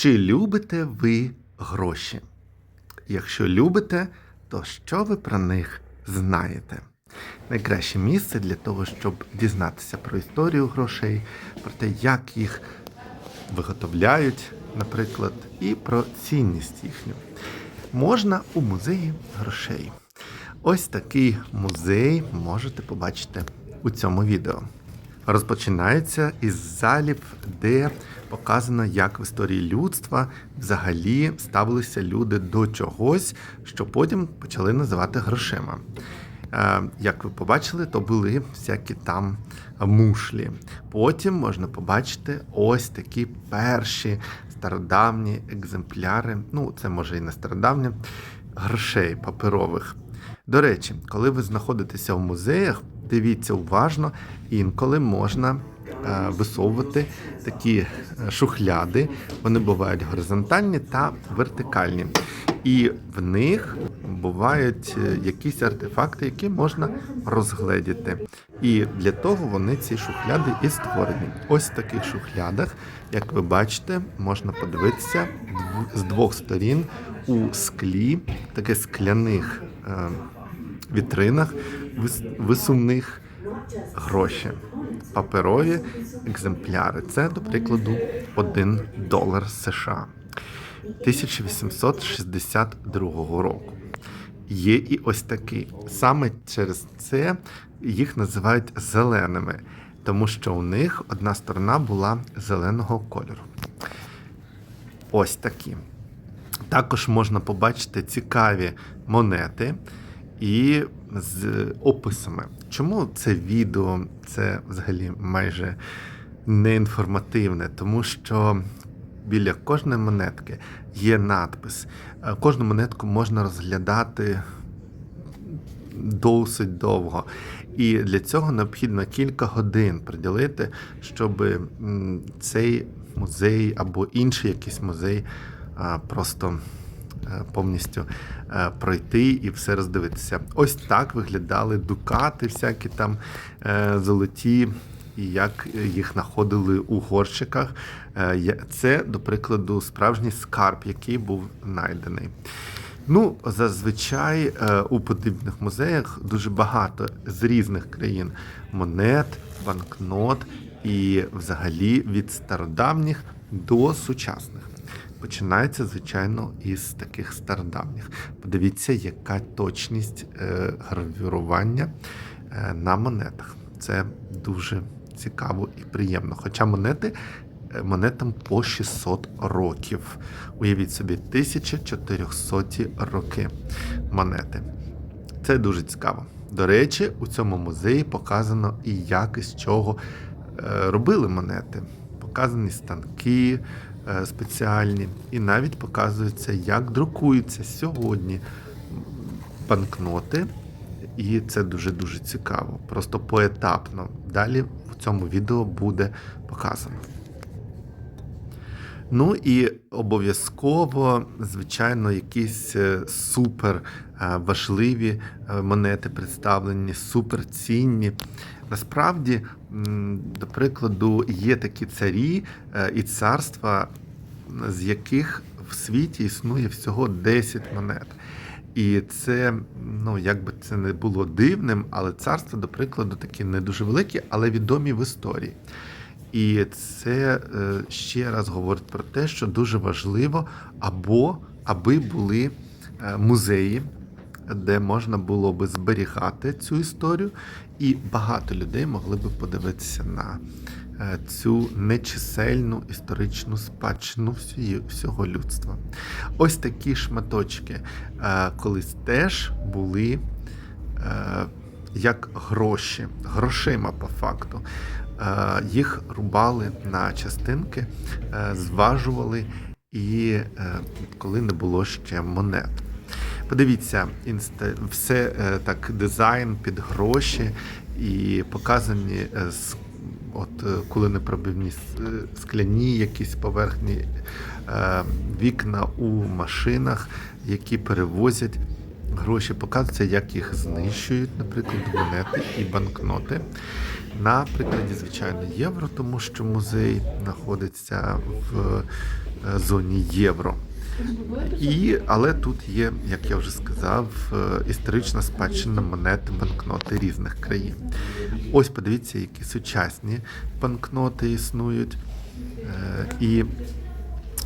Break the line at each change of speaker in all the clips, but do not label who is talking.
Чи любите ви гроші? Якщо любите, то що ви про них знаєте? Найкраще місце для того, щоб дізнатися про історію грошей, про те, як їх виготовляють, наприклад, і про цінність їхню. Можна у музеї грошей. Ось такий музей можете побачити у цьому відео. Розпочинається із залів, де показано, як в історії людства взагалі ставилися люди до чогось, що потім почали називати грошима. Е, Як ви побачили, то були всякі там мушлі. Потім можна побачити ось такі перші стародавні екземпляри. Ну, це може і не стародавні, грошей паперових. До речі, коли ви знаходитеся в музеях, дивіться уважно, інколи можна е, висовувати такі е, шухляди. Вони бувають горизонтальні та вертикальні. І в них бувають е, якісь артефакти, які можна розгледіти. І для того вони ці шухляди і створені. Ось в таких шухлядах, як ви бачите, можна подивитися з двох сторін у склі, таке скляних вітринах, вис- висувних гроші. Паперові екземпляри. Це, до прикладу, 1 долар США 1862 року. Є і ось такий. Саме через це їх називають зеленими, тому що у них одна сторона була зеленого кольору. Ось такі. Також можна побачити цікаві монети і з описами. Чому це відео це взагалі майже не інформативне? Тому що біля кожної монетки є надпис. Е, Кожну монетку можна розглядати досить довго. І для цього необхідно кілька годин приділити, щоб цей музей або інший якийсь музей просто повністю е, пройти і все роздивитися. Ось так виглядали дукати, всякі там е, золоті, і як їх знаходили у горщиках. Е, Це, до прикладу, справжній скарб, який був знайдений. Ну, зазвичай е, у подібних музеях дуже багато з різних країн монет, банкнот і взагалі від стародавніх до сучасних. Починається, звичайно, із таких стародавніх. Подивіться, яка точність е, гравюрування е, на монетах. Це дуже цікаво і приємно. Хоча монети е, монетам по 600 років. Уявіть собі, 1400 роки монети. Це дуже цікаво. До речі, у цьому музеї показано і як і з чого робили монети. Показані станки спеціальні, і навіть показується, як друкуються сьогодні банкноти. І це дуже-дуже цікаво. Просто поетапно. Далі в цьому відео буде показано. Ну і обов'язково, звичайно, якісь е, супер е, важливі е, монети представлені, супер цінні. Насправді, до прикладу, є такі царі е, і царства, з яких в світі існує всього 10 монет. І це, ну як би це не було дивним, але царства, до прикладу, такі не дуже великі, але відомі в історії. І це е, ще раз говорить про те, що дуже важливо, або аби були е, музеї, де можна було би зберігати цю історію, і багато людей могли би подивитися на е, цю нечисельну історичну спадщину всього людства. Ось такі шматочки е, колись теж були е, як гроші, грошима по факту. Їх рубали на частинки, зважували і коли не було ще монет. Подивіться, все е, так дизайн під гроші і показані е, от е, куленепробивні скляні якісь поверхні вікна у машинах, які перевозять гроші, показується, як їх знищують, наприклад, монети і банкноти. На прикладі, звичайно, євро, тому що музей знаходиться в зоні євро. І, але тут є, як я вже сказав, е, історична спадщина монет банкноти різних країн. Ось подивіться, які сучасні банкноти існують. Е, І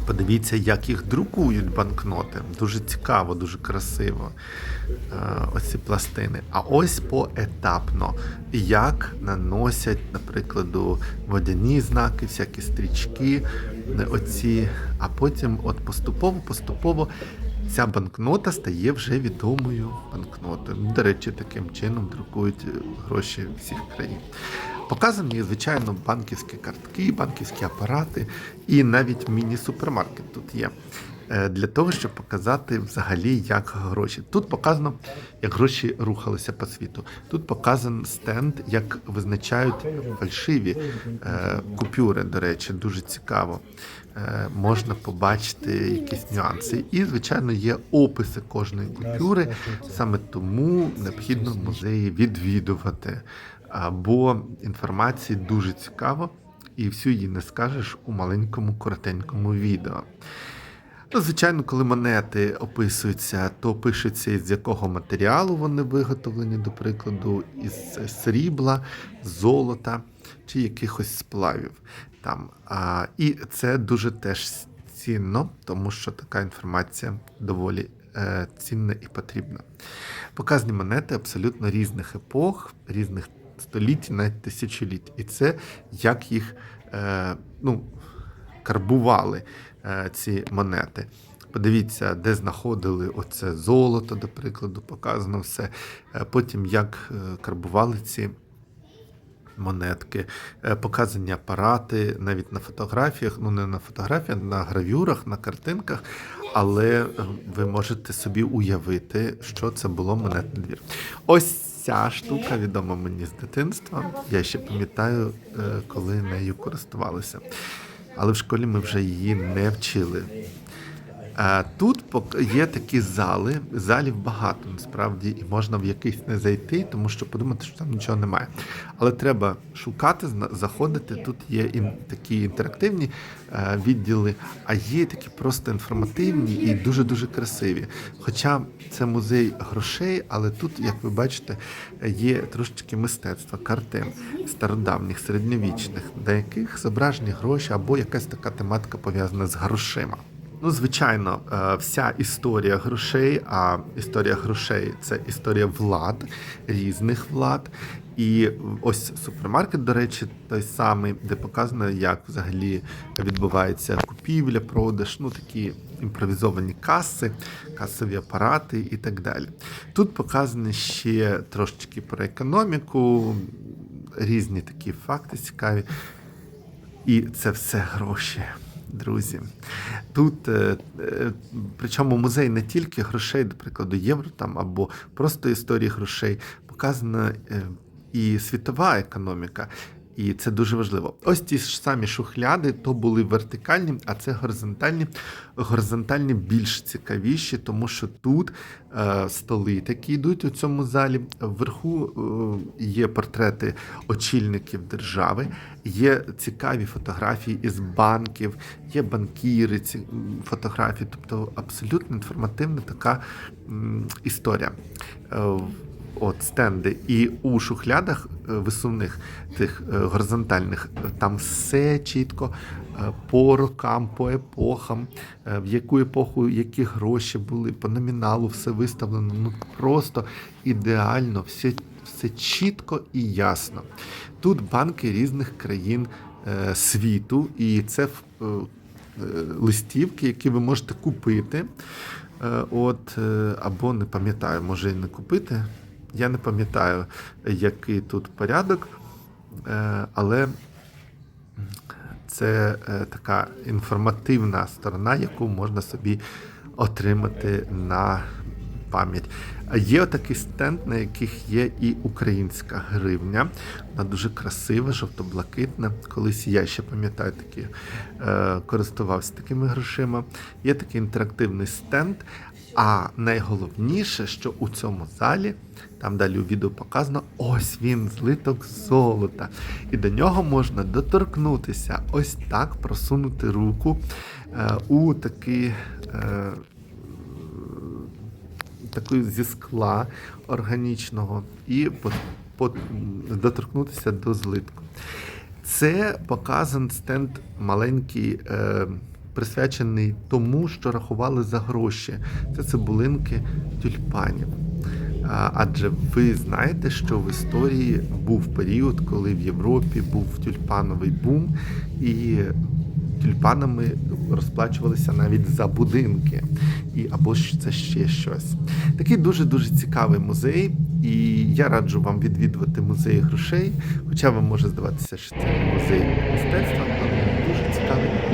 подивіться, як їх друкують банкноти. Дуже цікаво, дуже красиво. Е, Ось ці пластини. А ось поетапно, як наносять, наприклад, водяні знаки, всякі стрічки, е, оці, а потім от поступово, поступово. Ця банкнота стає вже відомою банкнотою. До речі, таким чином друкують е, гроші всіх країн. Показані, звичайно, банківські картки, банківські апарати і навіть міні-супермаркет тут є. Е, Для того, щоб показати взагалі, як гроші. Тут показано, як гроші рухалися по світу. Тут показан стенд, як визначають фальшиві е, купюри. До речі, дуже цікаво. Е, можна побачити якісь нюанси. І, звичайно, є описи кожної купюри. Саме тому необхідно музеї відвідувати. А, Бо інформації дуже цікаво, і всю її не скажеш у маленькому коротенькому відео. Ну, звичайно, коли монети описуються, то пишеться із якого матеріалу вони виготовлені, до прикладу, із срібла, золота чи якихось сплавів. Там. А, і це дуже теж цінно, тому що така інформація доволі е, цінна і потрібна. Показані монети абсолютно різних епох, різних століть, навіть тисячоліть. І це як їх е, ну, карбували ці монети. Подивіться, де знаходили оце золото, до прикладу, показано все. Е, Потім як е, карбували ці монетки, е, показані апарати, навіть на фотографіях, ну не на фотографіях, на гравюрах, на картинках, але е, ви можете собі уявити, що це було монетний двір. Ось ця штука відома мені з дитинства. Я ще пам'ятаю, е, коли нею користувалися. Але в школі ми вже її не вчили. А Тут є такі зали, залів багато насправді, і можна в якийсь не зайти, тому що подумати, що там нічого немає. Але треба шукати, заходити. Тут є ін- такі інтерактивні е, відділи, а є такі просто інформативні і дуже-дуже красиві. Хоча це музей грошей, але тут, як ви бачите, є трошечки мистецтва, картин стародавніх, середньовічних, на яких зображені гроші або якась така тематика пов'язана з грошима. Ну, звичайно, е, вся історія грошей, а історія грошей це історія влад, різних влад. І ось супермаркет, до речі, той самий, де показано, як взагалі відбувається купівля, продаж, ну такі імпровізовані каси, касові апарати і так далі. Тут показані ще трошечки про економіку, різні такі факти цікаві. І це все гроші, друзі. Тут, е, е, причому музей не тільки грошей, до прикладу, євро там або просто історії грошей, показана е, і світова економіка. І це дуже важливо. Ось ті ж самі шухляди, то були вертикальні, а це горизонтальні. Горизонтальні більш цікавіші, тому що тут е, столи такі йдуть у цьому залі. Вверху е, є портрети очільників держави, є цікаві фотографії із банків, є банкіри, ці фотографії, тобто абсолютно інформативна така м, історія. Е, От стенди, і у шухлядах е, висувних тих е, горизонтальних е, там все чітко по рокам, по епохам, в яку епоху які гроші були, по номіналу все виставлено. Ну просто ідеально, все, все чітко і ясно. Тут банки різних країн світу, і це листівки, які ви можете купити. От, або не пам'ятаю, може і не купити. Я не пам'ятаю, який тут порядок, е, але це е, така інформативна сторона, яку можна собі отримати на пам'ять. Є такий стенд, на яких є і українська гривня. Вона дуже красива, жовто-блакитна. Колись я ще пам'ятаю такі, е, користувався такими грошима. Є такий інтерактивний стенд. А найголовніше, що у цьому залі, там далі у відео показано, ось він, злиток золота. І до нього можна доторкнутися, ось так просунути руку е, у такий. Е, такої зі скла органічного і по, доторкнутися до злитку. Це показан стенд маленький, е, присвячений тому, що рахували за гроші. Це цибулинки тюльпанів. Адже ви знаєте, що в історії був період, коли в Європі був тюльпановий бум, і тюльпанами розплачувалися навіть за будинки, і або ж це ще щось. Такий дуже дуже цікавий музей, і я раджу вам відвідувати музей грошей. Хоча вам може здаватися, що це музей мистецтва, але дуже цікавий.